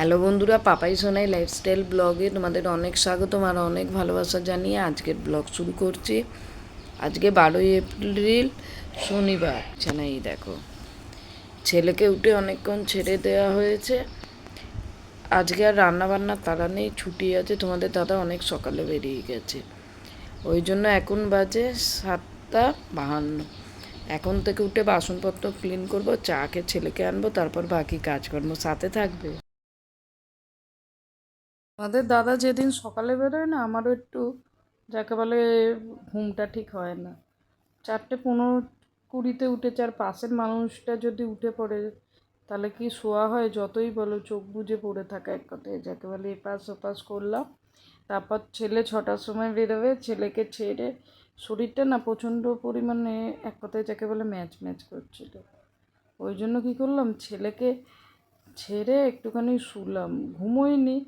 Hello বন্ধুরা, Papai Sonai lifestyle ব্লগে তোমাদের অনেক স্বাগতম আর অনেক ভালোবাসা জানিয়ে আজকের ব্লগ শুরু করছি। আজকে বারোই এপ্রিল, শনিবার। চেনাই দেখো, ছেলেকে উঠে অনেকক্ষণ ছেড়ে দেওয়া হয়েছে। আজকে আর রান্না বান্নার তারা নেই, ছুটি আছে, তোমাদের দাদা অনেক সকালে বেরিয়ে গেছে। ওই জন্য এখন বাজে সাতটা বাহান্ন। এখন থেকে উঠে বাসনপত্র ক্লিন করব, চা খেয়ে ছেলেকে আনব, তারপর বাকি কাজকর্ম সাথে থাকবে। আমাদের দাদা যেদিন সকালে বেরোয় না, আমারও একটু যাকে বলে ঘুমটা ঠিক হয় না। চারটে পনেরো কুড়িতে উঠেছে আর পাশের মানুষটা যদি উঠে পড়ে, তাহলে কি শোয়া হয়? যতই বলো, চোখ বুজে পড়ে থাকা এক কথায়। যাকে বলে এপাশ ওপাশ করলাম, তারপর ছেলে ছটার সময় বেরোবে, ছেলেকে ছেড়ে শরীরটা না প্রচণ্ড পরিমাণে এক কথায় যাকে বলে ম্যাচ ম্যাচ করছিল। ওই জন্য কী করলাম, ছেলেকে ছেড়ে একটুখানি শুলাম। ঘুমোইনি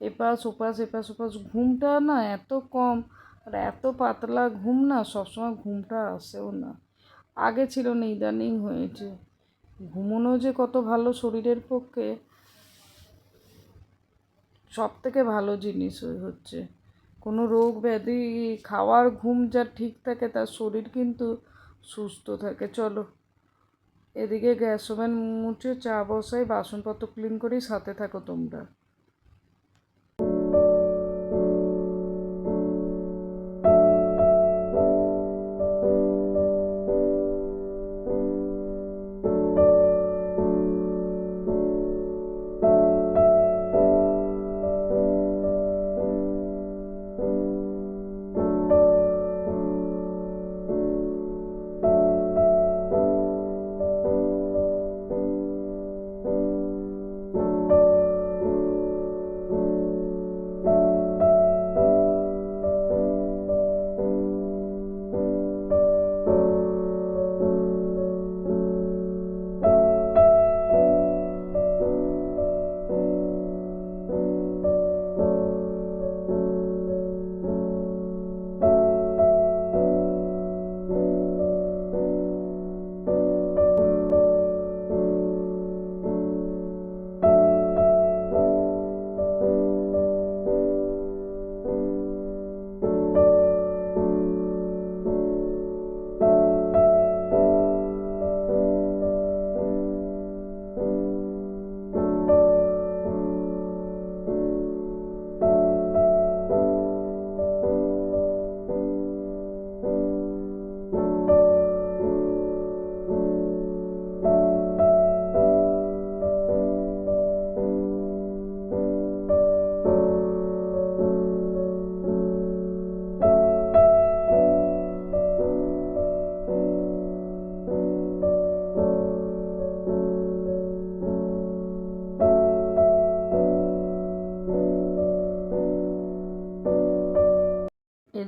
এপাশ, ওপাশ এপাশ, ওপাশ, ঘুমটা না এত কম। আর এত পাতলা ঘুম না, সবসময় ঘুমটা আসেও না। আগে ছিল না, ইদানিং হয়েছে। ঘুমোনো যে কত ভালো শরীরের পক্ষে সব থেকে ভালো জিনিস হচ্ছে। কোনো রোগ ব্যাধি খাওয়ার ঘুম যা ঠিক থাকে, তার শরীর কিন্তু সুস্থ থাকে। চলো, এদিকে গ্যাস ওভেন মুছে চা বসাই, বাসনপত্র ক্লিন করি, সাথে থাকো তোমরা।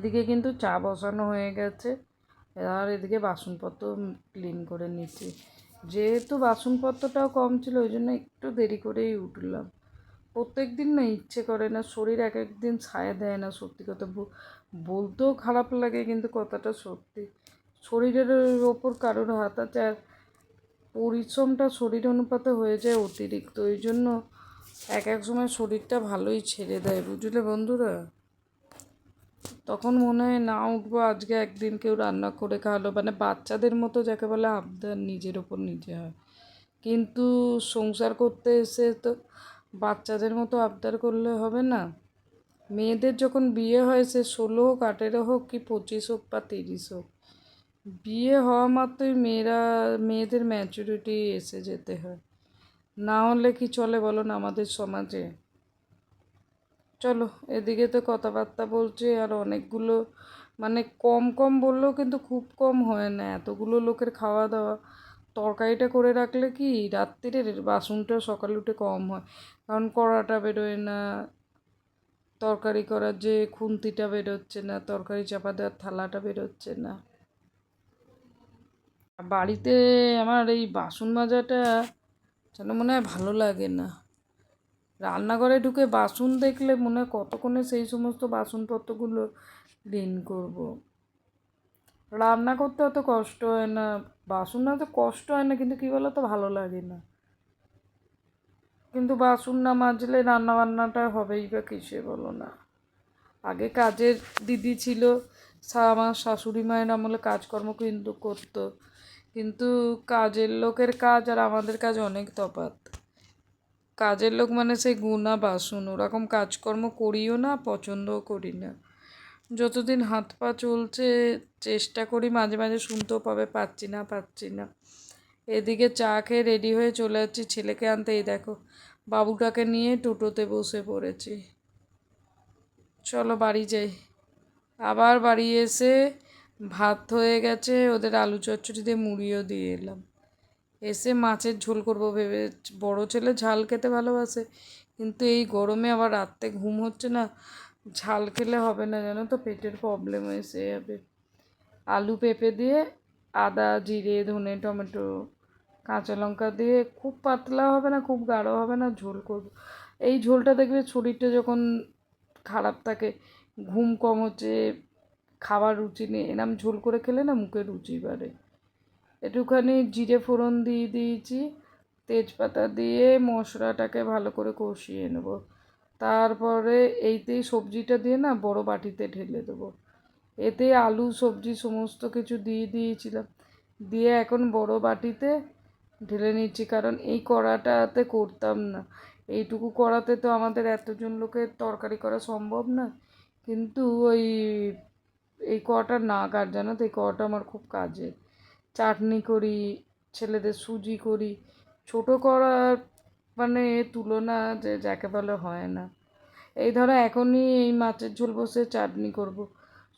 এদিকে কিন্তু চা বসানো হয়ে গেছে। আর এদিকে বাসনপত্র ক্লিন করে নিচ্ছি। যেহেতু বাসনপত্রটাও কম ছিল, ওই জন্য একটু দেরি করেই উঠলাম। প্রত্যেক দিন না ইচ্ছে করে না, শরীর এক এক দিন ছায়া দেয় না, সত্যি কথা বলতেও খারাপ লাগে কিন্তু কথাটা সত্যি। শরীরের ওপর কারোর হাত আছে, আর পরিশ্রমটা শরীর অনুপাতে হয়ে যায় অতিরিক্ত। ওই জন্য এক এক সময় শরীরটা ভালোই ছেড়ে দেয়, বুঝলে বন্ধুরা? তখন মনে হয় না উঠবো, আজকে একদিন কেউ রান্না করে খাওয়ালো। মানে বাচ্চাদের মতো যাকে বলে আবদার নিজের ওপর নিজে হয়। কিন্তু সংসার করতে এসে তো বাচ্চাদের মতো আবদার করলে হবে না। মেয়েদের যখন বিয়ে হয়, সে ষোলো হোক, আঠেরো হোক কি পঁচিশ হোক বা তিরিশ হোক, বিয়ে হওয়া মাত্রই মেয়েরা, মেয়েদের ম্যাচুরিটি এসে যেতে হয়। না হলে কি চলে বলো না আমাদের সমাজে? চলো, এদিকে তো কথাবার্তা বলছে আর অনেকগুলো মানে কম কম বললেও কিন্তু খুব কম হয় না। এতগুলো লোকের খাওয়া দাওয়া, তরকারিটা করে রাখলে কি রাত্রিরে বাসনটা সকালে উঠে কম হয়? কারণ কড়াটা বেরোয় না, তরকারি করার যে খুন্তিটা বেরোচ্ছে না, তরকারি চাপা দেওয়ার থালাটা বেরোচ্ছে না। বাড়িতে আমার এই বাসন মাজাটা যেন মনে হয় ভালো লাগে না। রান্নাঘরে ঢুকে বাসন দেখলে মনে হয় কতক্ষণে সেই সমস্ত বাসনপত্রগুলো ক্লিন করব। রান্না করতে অত কষ্ট হয় না, বাসন না তো কষ্ট হয় না, কিন্তু কী বলো তো ভালো লাগে না। কিন্তু বাসন না মাজলে রান্না বান্নাটা হবেই বা কিসে বলো না। আগে কাজের দিদি ছিল আমার শাশুড়ি মায়ের আমলে কাজকর্ম কিন্তু করতো। কিন্তু কাজের লোকের কাজ আর আমাদের কাজ অনেক তফাৎ। কাজের লোক মানে সেই গুণা বাসন। ওরকম কাজকর্ম করিও না, পছন্দও করি না। যতদিন হাত পা চলছে, চেষ্টা করি মাঝে মাঝে শুনতেও পাবে, পাচ্ছি না পাচ্ছি না। এদিকে চা খেয়ে রেডি হয়ে চলে যাচ্ছি ছেলেকে আনতে। এই দেখো, বাবুটাকে নিয়ে টোটোতে বসে পড়েছি। চলো বাড়ি যাই। আবার বাড়ি এসে ভাত হয়ে গেছে, ওদের আলু চচ্চড়ি দিয়ে মুড়িও দিয়ে এলাম। এসে মাছের ঝোল করব ভেবে বড় ছেলে ঝাল খেতে ভালোবাসে। কিন্তু এই গরমে আবার রাত্রে ঘুম হচ্ছে না, ঝাল খেলে হবে না জানো তো? পেটের প্রবলেম এসে যাবে। আলু পেঁপে দিয়ে আদা, জিরে, ধনে, টমেটো, কাঁচা লঙ্কা দিয়ে খুব পাতলা হবে না, খুব গাঢ় হবে না, ঝোল করব। এই ঝোলটা দেখবে শরীরটা যখন খারাপ থাকে, ঘুম কম হচ্ছে, খাবার রুচি নেই, এরম ঝোল করে খেলে না মুখে রুচি বাড়ে। একটুখানি জিরে ফোড়ন দিয়ে দিয়েছি, তেজপাতা দিয়ে মশলাটাকে ভালো করে কষিয়ে নেব। তারপরে এইতেই সবজিটা দিয়ে না বড় বাটিতে ঢেলে দেবো। এতে আলু, সবজি সমস্ত কিছু দিয়ে দিয়েছিলাম। দিয়ে এখন বড় বাটিতে ঢেলে নিচ্ছি, কারণ এই কড়াটাতে করতাম না। এইটুকু কড়াতে তো আমাদের এতজন লোকের তরকারি করা সম্ভব না। কিন্তু ওই, এই কটা না নাগার জানো তো, এই কটা আমার খুব কাজে। চাটনি করি, ছেলেদের সুজি করি। ছোটো করার মানে তুলনা যে যাকে বলে হয় না। এই ধরো এখনই এই মাছের ঝোল বসে চাটনি করব।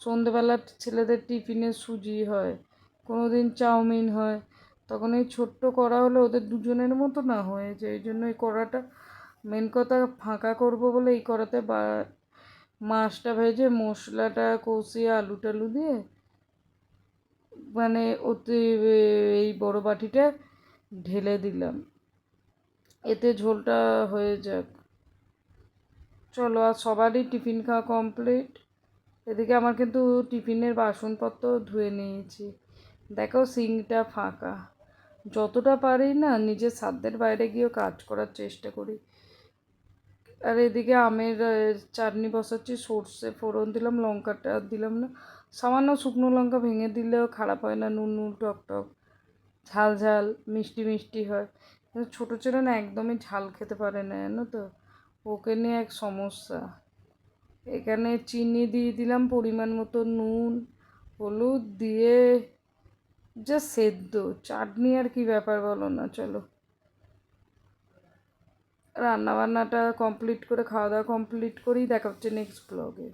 সন্ধেবেলা ছেলেদের টিফিনে সুজি হয় কোনো দিন চাউমিন হয়। তখন এই ছোট্ট কড়া হলে ওদের দুজনের মতো না হয়ে যায় এই জন্য এই কড়াটা মেন কথা ফাঁকা করব বলে এই কড়াতে বা মাছটা ভেজে মশলাটা কষিয়ে আলু টালু দিয়ে মানে ওতে এই বড় বাটিটা ঢেলে দিলাম। এতে ঝোলটা হয়ে যাক। চলো আর সবারই টিফিন খাওয়া কমপ্লিট। এদিকে আমার কিন্তু টিফিনের বাসনপত্র ধুয়ে নিয়েছি। দেখো সিঙ্কটা ফাঁকা। যতটা পারি না, নিজের সাধ্যের বাইরে গিয়েও কাজ করার চেষ্টা করি। আর এদিকে আমের চাটনি বসাচ্ছি, সর্ষে ফোড়ন দিলাম, লঙ্কাটা দিলাম না। সামান্য শুকনো লঙ্কা ভেঙে দিলেও খারাপ হয় না, নুন নুন, টক টক, ঝাল ঝাল, মিষ্টি মিষ্টি হয়। কিন্তু ছোটো ছেলে না একদমই ঝাল খেতে পারে না, জানো তো? ওকে নিয়ে এক সমস্যা। এখানে চিনি দিয়ে দিলাম পরিমাণ মতো নুন, হলুদ দিয়ে, যা সেদ্ধ। চাটনি আর কি ব্যাপার বলো না, চলো। রান্না বান্নাটা কমপ্লিট করে খাওয়া দাওয়া কমপ্লিট করেই দেখা হচ্ছে নেক্সট ব্লগে